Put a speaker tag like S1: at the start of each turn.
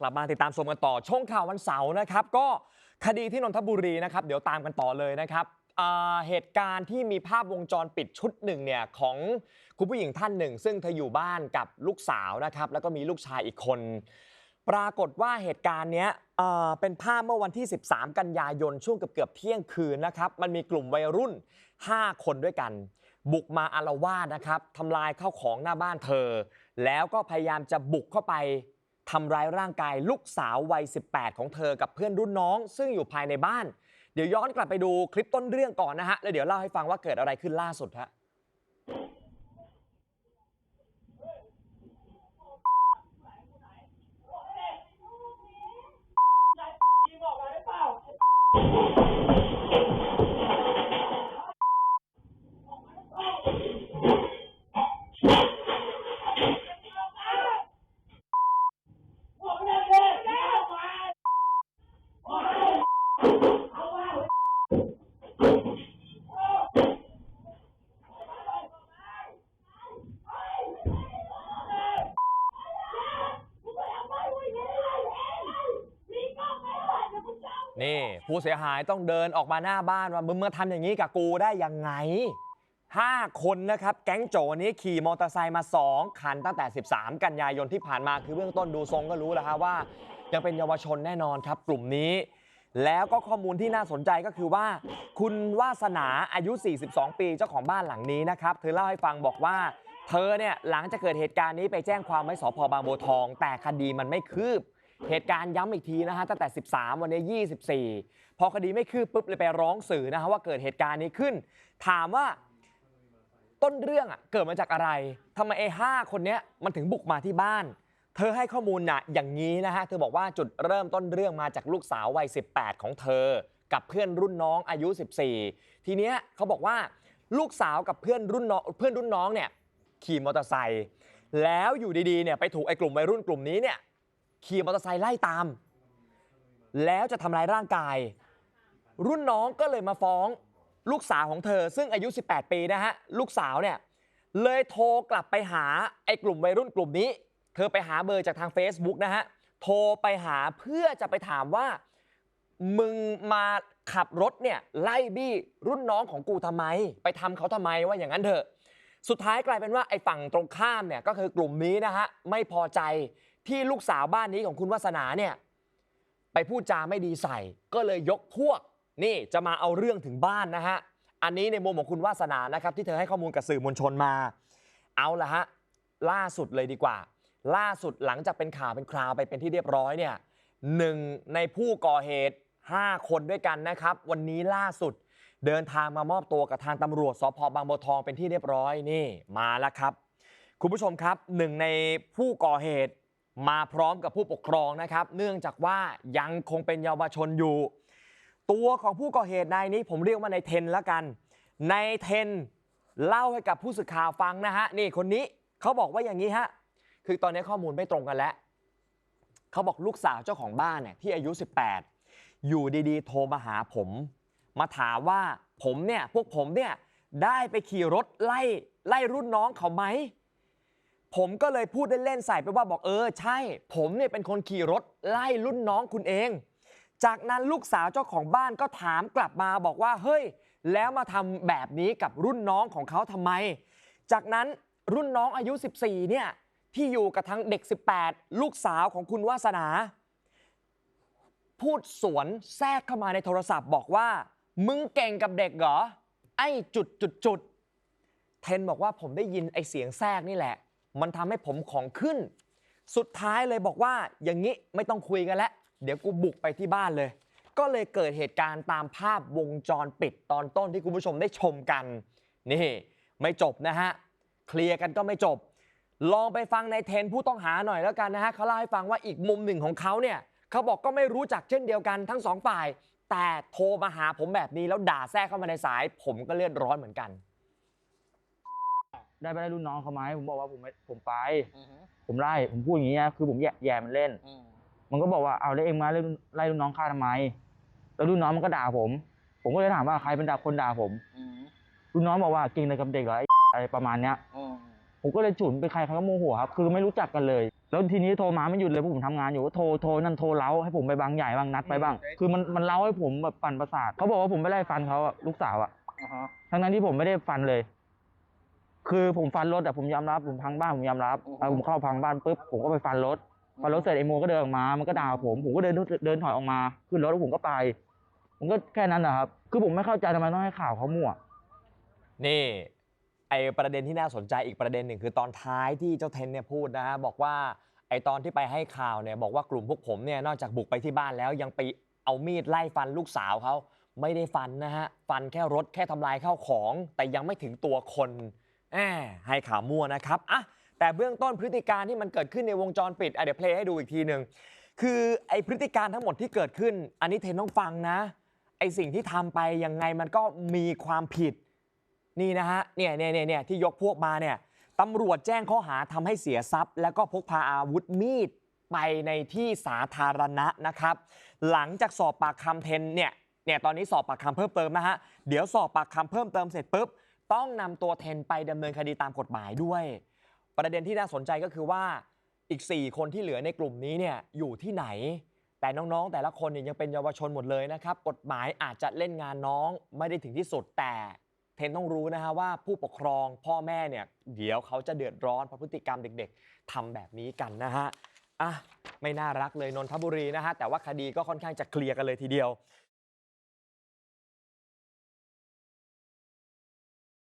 S1: กลับมาติดตามชมกันต่อ ช่วงข่าววันเสาร์นะครับ ก็คดีที่นนทบุรีนะครับ เดี๋ยวตามกันต่อเลยนะครับอ่าเหตุการณ์ที่มีภาพวงจรปิดชุดหนึ่งเนี่ยของคุณผู้หญิงท่านหนึ่ง ซึ่งเธออยู่บ้านกับลูกสาวนะครับ แล้วก็มีลูกชายอีกคน ปรากฏว่าเหตุการณ์เนี้ยเอ่อเป็นภาพเมื่อวันที่ 13 กันยายนช่วงเกือบๆเที่ยงคืนนะครับ มันมีกลุ่มวัยรุ่น 5 คนด้วยกัน บุกมาอารวาสนะครับทำลายข้าวของหน้าบ้านเธอ แล้วก็พยายามจะบุกเข้าไป ทำร้ายร่างกายลูกสาววัย 18 ของเธอกับเพื่อนรุ่นน้อง ซึ่งอยู่ภายในบ้าน เดี๋ยวย้อนกลับไปดูคลิปต้นเรื่องก่อนนะฮะแล้วเดี๋ยวเล่าให้ฟังว่าเกิดอะไรขึ้นล่าสุดฮะ นี่ผู้เสียหายต้องเดินออกมาหน้าบ้านว่ามึงมาทำอย่างนี้กับกูได้ยังไง 5 คนนะครับ แก๊งโจนี้ขี่มอเตอร์ไซค์มา 2 คันตั้งแต่ 13 กันยายนที่ผ่านมาคือเบื้องต้นดูทรงก็รู้แล้วฮะว่า ยังเป็นเยาวชนแน่นอนครับ กลุ่มนี้ แล้วก็ข้อมูลที่น่าสนใจก็คือว่า คุณวาสนาอายุ 42 ปีเจ้าของบ้านหลังนี้นะครับเธอเล่าให้ฟังบอกว่าเธอเนี่ยหลังจากเกิดเหตุการณ์นี้ไปแจ้งความไว้สพบางบัวทอง แต่คดีมันไม่คืบ เหตุการณ์ย้ำอีกทีนะฮะตั้งแต่ 13 วันนี้ 24 พอคดีไม่คืบปุ๊บเลยไปร้องสื่อนะฮะว่าเกิดเหตุการณ์นี้ขึ้น ถามว่าต้นเรื่องอะเกิดมาจากอะไรทำไมไอ้ห้าคนเนี้ยมันถึงบุกมาที่บ้าน เธอให้ข้อมูลนะอย่างนี้นะฮะ เธอบอกว่าจุดเริ่มต้นเรื่องมาจากลูกสาววัย 18 ของเธอ กับเพื่อนรุ่นน้องอายุ 14 ทีเนี้ยเขาบอกว่าลูกสาวกับเพื่อนรุ่นน้องเพื่อนรุ่นน้องเนี่ยขี่มอเตอร์ไซค์แล้วอยู่ดีๆเนี่ยไปถูกไอ้กลุ่มวัยรุ่นกลุ่มนี้เนี่ย ขี่มอเตอร์ไซค์ไล่ตาม แล้วจะทำร้ายร่างกาย รุ่นน้องก็เลยมาฟ้องลูกสาวของเธอ ซึ่งอายุ 18 ปีนะฮะ ลูกสาวเนี่ย เลยโทรกลับไปหาไอ้กลุ่มวัยรุ่นกลุ่มนี้ เธอไปหาเบอร์จากทาง Facebook นะฮะ โทรไปหาเพื่อจะไปถามว่า มึงมาขับรถเนี่ยไล่บี้รุ่นน้องของกูทำไม ไปทำเขาทำไมว่าอย่างนั้นเถอะ สุดท้ายกลายเป็นว่าไอ้ฝั่งตรงข้ามเนี่ยก็คือกลุ่มนี้นะฮะไม่พอใจ ที่ลูกสาวบ้านนี้ของคุณวาสนาเนี่ยไปพูดจาไม่ดีใส่ ก็เลยยกพวกนี่จะมาเอาเรื่องถึงบ้านนะฮะอันนี้ในมุมของคุณวาสนานะครับที่เธอให้ข้อมูลกับสื่อมวลชนมา เอาละฮะล่าสุดเลยดีกว่า ล่าสุดหลังจากเป็นข่าวเป็นคราวไปเป็นที่เรียบร้อยเนี่ยหนึ่งในผู้ก่อเหตุ 5 คนด้วยกันนะครับ วันนี้ล่าสุดเดินทางมามอบตัวกับทางตำรวจสพบางบัวทองเป็นที่เรียบร้อยนี่มาแล้วครับ คุณผู้ชมครับหนึ่งในผู้ก่อเหตุ มาพร้อมกับผู้ปกครองนะครับ เนื่องจากว่ายังคงเป็นเยาวชนอยู่ ตัวของผู้ก่อเหตุนายนี้ผมเรียกว่าในายเทนแล้วกัน ในายเทนเล่าให้กับผู้สื่อข่าวฟังนะฮะนี่คนนี้เขาบอกว่าอย่างนี้ฮะคือตอนนี้ข้อมูลไม่ตรงกันแล้วเขาบอกลูกสาวเจ้าของบ้านเนี่ยที่อายุ 18 อยู่ดีๆ โทรมาหาผม มาถามว่าผมเนี่ยพวกผมเนี่ยได้ไปขี่รถไล่ไล่รุ่นน้องเขาไหม ผมก็เลยพูดเล่นๆใส่ไปว่าบอกเออใช่ ผมเนี่ยเป็นคนขี่รถไล่รุ่นน้องคุณเอง จากนั้นลูกสาวเจ้าของบ้านก็ถามกลับมาบอกว่าเฮ้ย แล้วมาทำแบบนี้กับรุ่นน้องของเขาทำไม จากนั้นรุ่นน้องอายุ 14 เนี่ยที่อยู่กับทั้งเด็ก 18 ลูกสาวของคุณวาสนา พูดสวนแทรกเข้ามาในโทรศัพท์บอกว่า มึงเก่งกับเด็กเหรอ ไอ้จุดจุดจุดเทนบอกว่าผมได้ยินไอ้เสียงแทรกนี่แหละ มันทำให้ผมของขึ้น สุดท้ายเลยบอกว่าอย่างนี้ไม่ต้องคุยกันแล้ว เดี๋ยวกูบุกไปที่บ้านเลย ก็เลยเกิดเหตุการณ์ตามภาพวงจรปิดตอนต้นที่คุณผู้ชมได้ชมกัน นี่ไม่จบนะฮะ เคลียร์กันก็ไม่จบ ลองไปฟังในเทนผู้ต้องหาหน่อยแล้วกันนะฮะเขาเล่าให้ฟังว่าอีกมุมหนึ่งของเขาเนี่ยเขาบอกก็ไม่รู้จักเช่นเดียวกันทั้งสองฝ่าย แต่โทรมาหาผมแบบนี้แล้วด่าแทรกเข้ามาในสาย ผมก็เลือดร้อนเหมือนกัน
S2: ได้ไปได้รุ่นน้องเขาไหมผมบอกว่าผมไม่ผมไป
S3: อือฮึ
S2: ผมไล่ผมพูดอย่างนี้นะคือผมแย่แย่มันเล่น
S3: อืม
S2: มันก็บอกว่าเอาแล้วเองมาไล่รุ่นไล่รุ่นน้องข้าทำไม แล้วรุ่นน้องมันก็ด่าผม ผมก็เลยถามว่าใครเป็นด่าคนด่าผม
S3: อืม
S2: รุ่นน้องบอกว่าเก่งในกับเด็กเหรอไอ้อะไรประมาณเนี้ย
S3: อืม
S2: ผมก็เลยฉุนเป็นใครเขาก็โมโหครับ คือไม่รู้จักกันเลย แล้วทีนี้โทรมาไม่หยุดเลยพวกผมทำงานอยู่ก็โทรโทรนั่นโทรเล้าให้ผมไปบางใหญ่บางนัดไปบ้าง คือมันมันเล้าให้ผมแบบปั่นประสาทเขาบอกว่าผมไปไล่ฟันเขาอะลูกสาวอะ
S3: อ่าฮะ
S2: ทั้งนั้นที่ผมไม่ได้ฟันเลย คือผมฟันรถอะผมยอมรับผมพังบ้านผมยอมรับเอาผมเข้าพังบ้านปุ๊บผมก็ไปฟันรถฟันรถเสร็จไอ้โมก็เดินออกมา มันก็ด่าผมผมก็เดินเดินถอยออกมาขึ้นรถแล้วผมก็ไป ผมก็แค่นั้นนะครับ คือผมไม่เข้าใจทำไมต้องให้ข่าวเขามั่ว
S1: นี่ไอประเด็นที่น่าสนใจอีกประเด็นหนึ่งคือตอนท้ายที่เจ้าเทนเนี่ยพูดนะฮะบอกว่าไอตอนที่ไปให้ข่าวเนี่ยบอกว่ากลุ่มพวกผมเนี่ยนอกจากบุกไปที่บ้านแล้วยังไปเอามีดไล่ฟันลูกสาวเขาไม่ได้ฟันนะฮะฟันแค่รถแค่ทำลายข้าวของ แต่ยังไม่ถึงตัวคน แอบให้ข่าวมั่วนะครับอะแต่เบื้องต้นพฤติการที่มันเกิดขึ้นในวงจรปิดอะเดี๋ยวเพลย์ให้ดูอีกทีหนึ่งคือไอพฤติการทั้งหมดที่เกิดขึ้น อันนี้เทนต้องฟังนะ ไอสิ่งที่ทำไปยังไงมันก็มีความผิด นี่นะฮะเนี่ยเนี่ยเนี่ยเนี่ยที่ยกพวกมาเนี่ยตำรวจแจ้งข้อหาทำให้เสียทรัพย์ แล้วก็พกพาอาวุธมีดไปในที่สาธารณะนะครับ หลังจากสอบปากคำเทนเนี่ยเนี่ยตอนนี้สอบปากคำเพิ่มเติมนะฮะเดี๋ยวสอบปากคำเพิ่มเติมเสร็จปุ๊บ ต้องนำตัวเทนไปดำเนินคดีตามกฎหมายด้วย ประเด็นที่น่าสนใจก็คือว่าอีก 4 คนที่เหลือในกลุ่มนี้เนี่ยอยู่ที่ไหน แต่น้องๆ แต่ละคนเนี่ยยังเป็นเยาวชนหมดเลยนะครับ กฎหมายอาจจะเล่นงานน้องไม่ได้ถึงที่สุดแต่เทนต้องรู้นะฮะว่าผู้ปกครองพ่อแม่เนี่ยเดี๋ยวเขาจะเดือดร้อนเพราะพฤติกรรมเด็ก ๆทำแบบนี้กันนะฮะอะไม่น่ารักเลยนนทบุรีนะฮะแต่ว่าคดีก็ค่อนข้างจะเคลียร์กันเลยทีเดียว